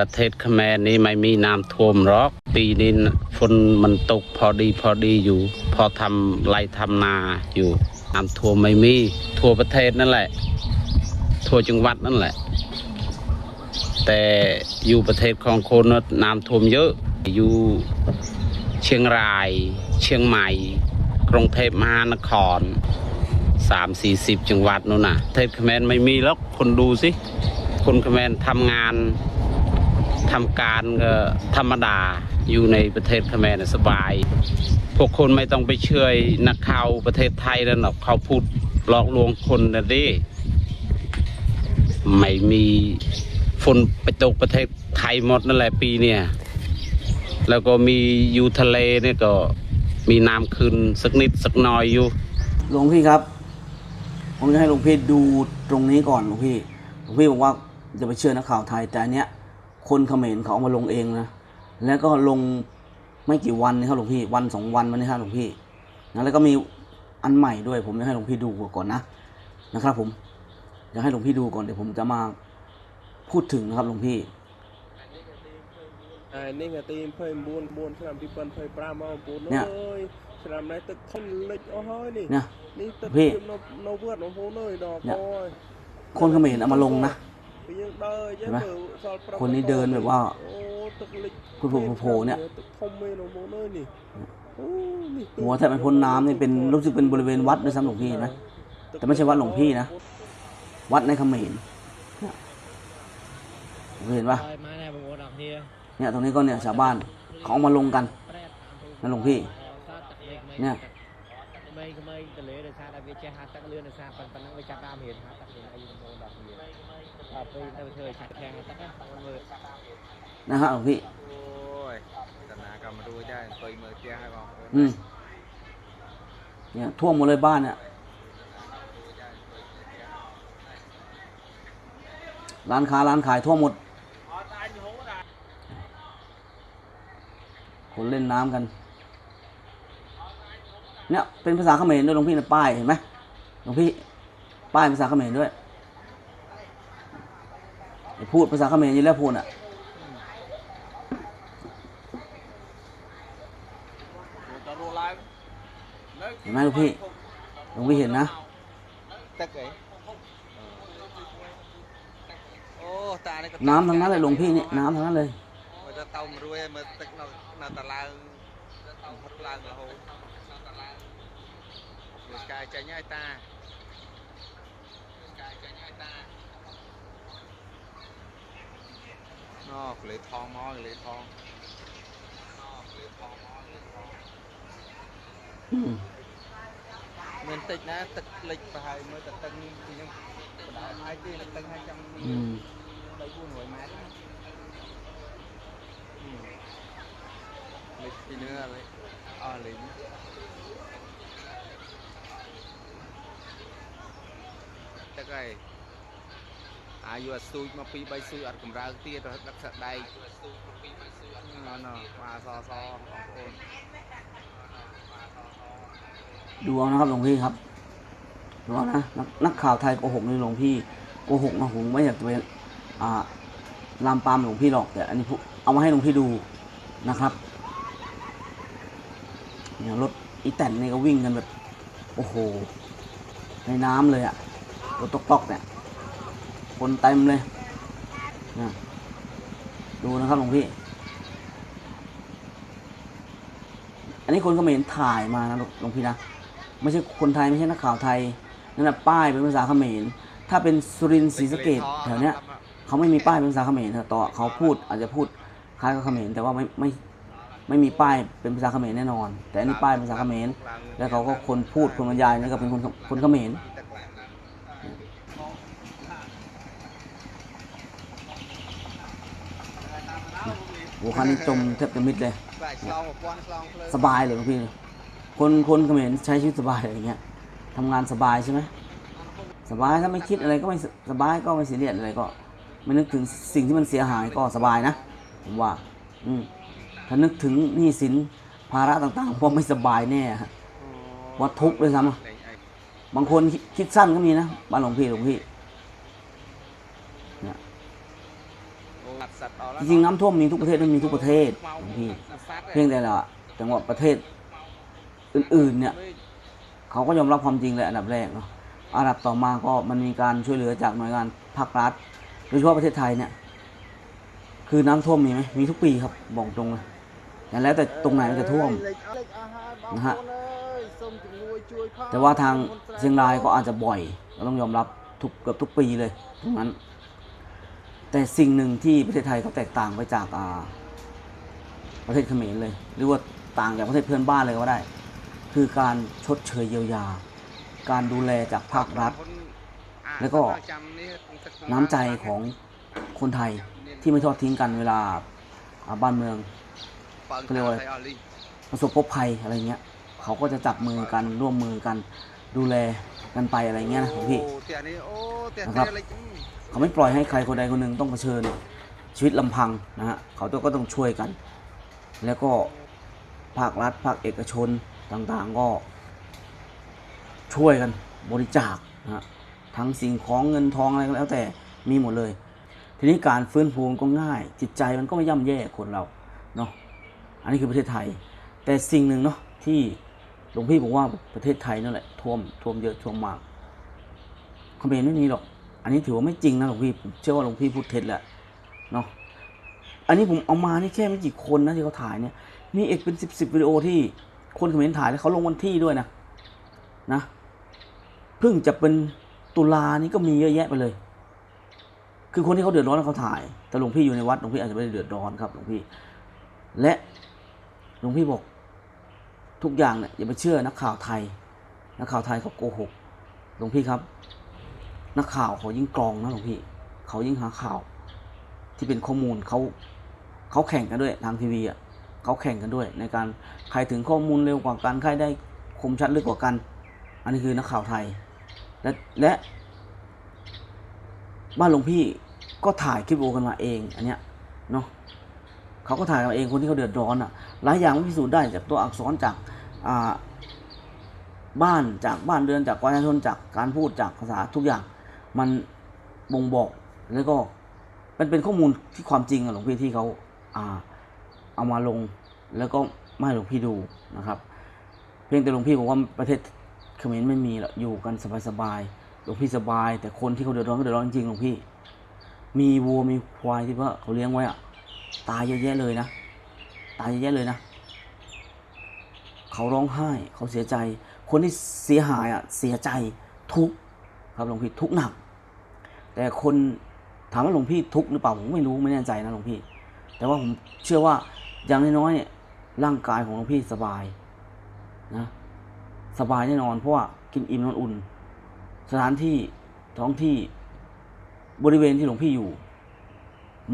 ประเทศขมรนี้ไม่มีน้ำท่วมหรอก ปีนี้ฝนมันตกพอดีพอดีอยู่ พอทำไรทำนาอยู่น้ำท่วมไม่มีทั่วประเทศนั่นแหละ ทั่วจังหวัดนั่นแหละ แต่อยู่ประเทศของคนน้ำท่วมเยอะอยู่เชียงราย เชียงใหม่ กรุงเทพมหานครสามสี่สิบจังหวัดนู่นน่ะประเทศขมรไม่มีแล้วคนดูสิคนขมรทำงาน ทำการก็ธรรมดาอยู่ในประเทศเขมรน่ะสบาย พวกคนไม่ต้องไปเชื่อนักข่าวประเทศไทยแล้วหรอกเขาพูดหลอกลวงคนนะดิไม่มีฝนไปตกประเทศไทยหมดนั่นแหละปีเนี่ย แล้วก็มีอยู่ทะเลเนี่ยก็มีน้ำขึ้นสักนิดสักน่อยอยู่ หลวงพี่ครับผมจะให้หลวงพี่ดูตรงนี้ก่อนหลวงพี่ หลวงพี่บอกว่าจะไปเชื่อนักข่าวไทยแต่อันเนี้ย คนเขมรเขาเอามาลงเองนะ แล้วก็ลงไม่กี่วันนะครับหลวงพี่ วันสองวันวันนี้ครับหลวงพี่นะแล้วก็มีอันใหม่ด้วย ผมจะให้หลวงพี่ดูก่อนนะ นะครับ ผมอยากให้หลวงพี่ดูก่อนเดี๋ยวผมจะมาพูดถึงนะครับหลวงพี่ អានេះថ្ងៃទី29 4ឆ្នាំ2025មកបងប្អូន เนี่ អើ យ យឆ្នាំនេះទឹកធំលិចអស់ហើយនេះ เนี่ย នេះទឹក พี่ ធៀបនៅនៅវត្តបងប្អូនអើយដល់ เนี่ ក ย អើយ คนเขมរเอามาลงนะ ใช่ไหมคนนี้เดินแบบว่าคุณผู้โผล่เนี่ยหัวแทบเป็นพ้นน้ำนี่เป็นรู้สึกเป็นบริเวณวัดด้วยซ้ำหลวงพี่นะแต่ไม่ใช่วัดหลวงพี่นะ วัดในคำเขมนเห็นปะเนี่ยตรงนี้ก็เนี่ยชาวบ้านเขามาลงกันนั่นหลวงพี่ เนี่ย ក្មេងក្មេងទៅលេដោយសារតែវាចេះហាត់ទឹកលឿនដោយសារប៉ុណ្ណឹងវាចាប់ដើមរៀនហាត់ទឹកលឿនអីបងប្អូនដល់គ្នាដល់ពេលទៅធ្វើឲ្យឆាក់ខាំងទឹកណាបងប្អូនមើល นะฮะหลวงพี่ អូយតាណាក៏មិនរួចដែរអង្គុយមើលផ្ទះឲ្យបងប្អូន อืมเนี่ยท่วมหมดเลยบ้านเนี่ยร้านค้าร้านขายท่วมหมด คนเล่นน้ำกัน เนี่ยเป็นภาษาเขมรด้วยหลวงพี่นะป้ายเห็นไหมหลวงพี่ป้ายภาษาเขมรด้วยพูดภาษาเขมรอยู่แล้วพูดอะเห็นไหมหลวงพี่หลวงพี่เห็นนะน้ำทั้งนั้นเลยหลวงพี่นี่น้ำทั้งนั้นเลย មួយឆ្កែចេញហើយតាឆ្កែចេញហើយតាណោះកលេថងមកកលេថងណោះកលេថងមកកលេថងមានតិចណាទឹកលិចប្រហែលមើលតែទឹកនេះខ្ញុំបដាហើយទេទឹកហើយចាំ3 400ម៉ែត្រលេខពីនេះអស់លេខ ទឹកហើយអាយុអាស៊ូចមក2 3ស៊ូចអត់កម្រើកទៀតរត់ដឹកសដែកណ៎ណ៎បាទសសបងប្អូន ดูเอานะครับหลวงพี่ครับดูเอานะนักนักข่าวไทยโกหกนี่หลวงพี่โกหกนะผมไม่อยากจะไปอ่าลามปามหลวงพี่หรอกแต่ อันนี้พูเอามาให้หลวงพี่ดูนะครับเนี่ยรถอีแตนนี่ก็วิ่งกันแบบ โอ้โห ในน้ำเลยอะ รถตกตกเนี่ย คนเต็มเลยดูนะครับหลวงพี่ อันนี้คนเขมรถ่ายมานะหลวงพี่นะ ไม่ใช่คนไทยไม่ใช่นักข่าวไทย นั่นแหละป้ายเป็นภาษาเขมร ถ้าเป็นสุรินทร์ศรีสะเกดแถวเนี้ยเขาไม่มีป้ายเป็นภาษาเขมรนะต่อเขาพูดอาจจะพูดคล้ายกับเขมรแต่ว่าไม่ไม่ไม่มีป้ายเป็นภาษาเขมรแน่นอน แต่อันนี้ป้ายเป็นภาษาเขมรแล้วเขาก็คนพูดคนบรรยายนี่ก็เป็นคนคนเขมร โอ้คันนี้จมแทบจะมิดเลย สบายเลยพี่ คนคนเขมรใช้ชีวิตสบายอะไรเงี้ยทำงานสบายใช่ไหมสบายถ้าไม่คิดอะไรก็ไม่สบายก็ไม่เสียเรียดอะไรก็ ไม่นึกถึงสิ่งที่มันเสียหายก็สบายนะผมว่า อืถ้านึกถึงหนี้สินภาระต่างๆก็ไม่สบายแน่ฮะว่าทุกข์เลยซ้ำบางคนคิดสั้นก็มีนะบ้านหลวงพี่หลวงพี่ จริงๆน้ำท่วมมีทุกประเทศมันมีทุกประเทศหลวงพี่เพียงแต่ละจังหวัดประเทศอื่นๆเนี่ยเขาก็ยอมรับความจริงเลยอันดับแรกเนาะอันดับต่อมาก็มันมีการช่วยเหลือจากหน่วยงานภาครัฐโดยเฉพาะประเทศไทยเนี่ย คือน้ำท่วมมีไหมมีทุกปีครับบอกตรงเลยแต่แล้วแต่ตรงไหนมันจะท่วมนะฮะแต่ว่าทางเชียงรายก็อาจจะบ่อยเราต้องยอมรับทุกเกือบทุกปีเลยตรงนั้น แต่สิ่งหนึ่งที่ประเทศไทยเขาแตกต่างไปจากประเทศเขมรเลย หรือว่าต่างจากประเทศเพื่อนบ้านเลยก็ได้ คือการชดเชยเยียวยา การดูแลจากภาครัฐ แล้วก็น้ำใจของคนไทยที่ไม่ทอดทิ้งกันเวลาบ้านเมืองเขาเรียกว่าประสบพบภัยอะไรเงี้ยเขาก็จะจับมือกันร่วมมือกันดูแลกันไปอะไรเงี้ยนะพี่นะครับ เขาไม่ปล่อยให้ใครคนใดคนหนึ่งต้องเผชิญชีวิตลำพังนะฮะเขาก็ต้องช่วยกัน แล้วก็ภาครัฐภาคเอกชนต่างๆก็ช่วยกันบริจาคนะฮะทั้งสิ่งของเงินทองอะไรก็แล้วแต่มีหมดเลย ทีนี้การฟื้นฟูมันก็ง่าย จิตใจมันก็ไม่ย่ำแย่คนเราเนาะอันนี้คือประเทศไทย แต่สิ่งหนึ่งเนาะที่หลวงพี่บอกว่าประเทศไทยนั่นแหละท่วมท่วมเยอะท่วมมากเขมรไม่มีหรอก อันนี้ถือว่าไม่จริงนะหลวงพี่ผมเชื่อว่าหลวงพี่พูดเท็จแหละเนาะอันนี้ผมเอามานี่แค่ไม่กี่คนนะที่เขาถ่ายเนี่ยมีเอกเป็นสิบสิบวิดีโอที่คนเขมรถ่ายแล้วเขาลงวันที่ด้วยนะนะเพิ่งจะเป็นตุลานี่ก็มีเยอะแยะไปเลย คือคนที่เขาเดือดร้อนเขาถ่าย แต่หลวงพี่อยู่ในวัดหลวงพี่อาจจะไม่ได้เดือดร้อนครับหลวงพี่ และหลวงพี่บอก ทุกอย่างเนี่ยอย่าไปเชื่อนักข่าวไทยนักข่าวไทยเขาโกหกหลวงพี่ครับ นักข่าวเขายิ่งกรองนะหลวงพี่เขายิ่งหาข่าว ที่เป็นข้อมูลเขาเขาแข่งกันด้วยทางทีวีอะเขาแข่งกันด้วย ในการใครถึงข้อมูลเร็วกว่ากันใครได้คมชัดลึกกว่ากัน อันนี้คือนักข่าวไทย และและบ้านหลวงพี่ก็ถ่ายคลิปโอกันมาเองอันเนี้ยเนาะเขาก็ถ่ายกันมาเองคนที่เขาเดือดร้อนอะหลายอย่างมันพิสูจน์ได้จากตัวอักษรจากอ่าบ้านจากบ้านเรือนจากประชาชนจากการพูดจากภาษาทุกอย่าง มันบ่งบอกแล้วก็มันเป็นข้อมูลที่ความจริงอะหลวงพี่ที่เขาอ่าเอามาลงแล้วก็ไม่ให้หลวงพี่ดูนะครับ เพียงแต่หลวงพี่บอกว่าประเทศเขมรไม่มีหรอกอยู่กันสบายๆหลวงพี่สบาย แต่คนที่เขาเดือดร้อนก็เดือดร้อนจริงหลวงพี่ มีวัวมีควายที่ว่าเขาเลี้ยงไว้อะตายเยอะแยะเลยนะ ตายเยอะแยะเลยนะ เขาร้องไห้เขาเสียใจ คนที่เสียหายอะเสียใจทุกข์ ครับหลวงพี่ทุกหนัก แต่คนถามว่าหลวงพี่ทุกหรือเปล่าผมไม่รู้ไม่แน่ใจนะหลวงพี่ แต่ว่าผมเชื่อว่าอย่างน้อยๆเนี่ยร่างกายของหลวงพี่สบายนะสบายแน่นอนเพราะว่ากินอิ่มนอนอุ่น สถานที่ท้องที่บริเวณที่หลวงพี่อยู่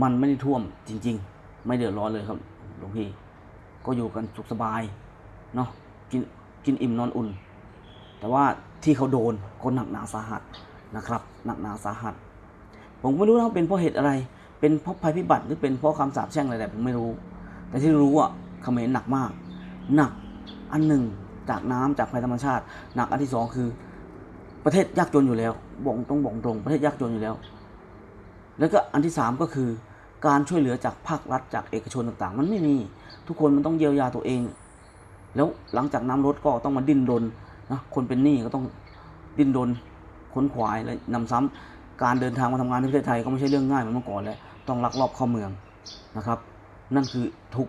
มันไม่ได้ท่วมจริง ๆ ไม่เดือดร้อนเลยครับหลวงพี่ก็อยู่กันสุขสบายเนาะกินกินอิ่มนอนอุ่น แต่ว่า ที่เขาโดนก็หนักหนาสาหัสนะครับ หนักหนาสาหัส ผมไม่รู้นะเป็นเพราะเหตุอะไร เป็นเพราะภัยพิบัติหรือเป็นเพราะคำสาปแช่งอะไรแต่ผมไม่รู้ แต่ที่รู้อะเขมรหนักมาก หนักอันหนึ่งจากน้ำจากภัยธรรมชาติ หนักอันที่สองคือ ประเทศยากจนอยู่แล้วบอกตรงบอกตรงประเทศยากจนอยู่แล้ว แล้วก็อันที่สามก็คือการช่วยเหลือจากภาครัฐจากเอกชนต่างๆ มันไม่มี ทุกคนมันต้องเยียวยาตัวเอง แล้วหลังจากน้ำลดก็ต้องมาดิ้นรน นะคนเป็นหนี้ก็ต้องดิ้นรนค้นขวายและนำซ้ำการเดินทางมาทำงานที่ประเทศไทยก็ไม่ใช่เรื่องง่ายเหมือนเมื่อก่อนแล้วต้องลักลอบเข้าเมืองนะครับ นั่นคือทุก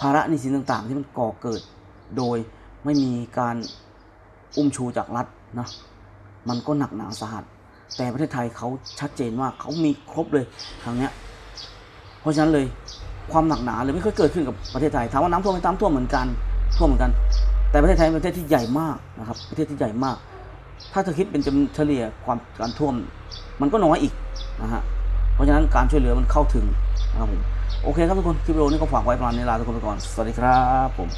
ภาระหนี้สินต่างๆ ที่มันก่อเกิดโดยไม่มีการอุ้มชูจากรัฐนะมันก็หนักหนาสาหัส แต่ประเทศไทยเขาชัดเจนว่าเขามีครบเลยทางเนี้ยเพราะฉะนั้นเลยความหนักหนาเลยไม่เคยเกิดขึ้นกับประเทศไทยถามว่าน้ำท่วมไหมน้ำท่วมเหมือนกันท่วมเหมือนกัน แต่ประเทศไทยเป็นประเทศที่ใหญ่มากนะครับ ประเทศที่ใหญ่มาก ถ้าเธอคิดเป็นจำเฉลี่ยความการท่วม มันก็น้อยอีกนะฮะเพราะฉะนั้นการช่วยเหลือมันเข้าถึงนะครับผมโอเคครับทุกคนคลิปวิดีโอนี้ก็ฝากไว้ประมาณนี้ลาทุกคนไปก่อน สวัสดีครับผม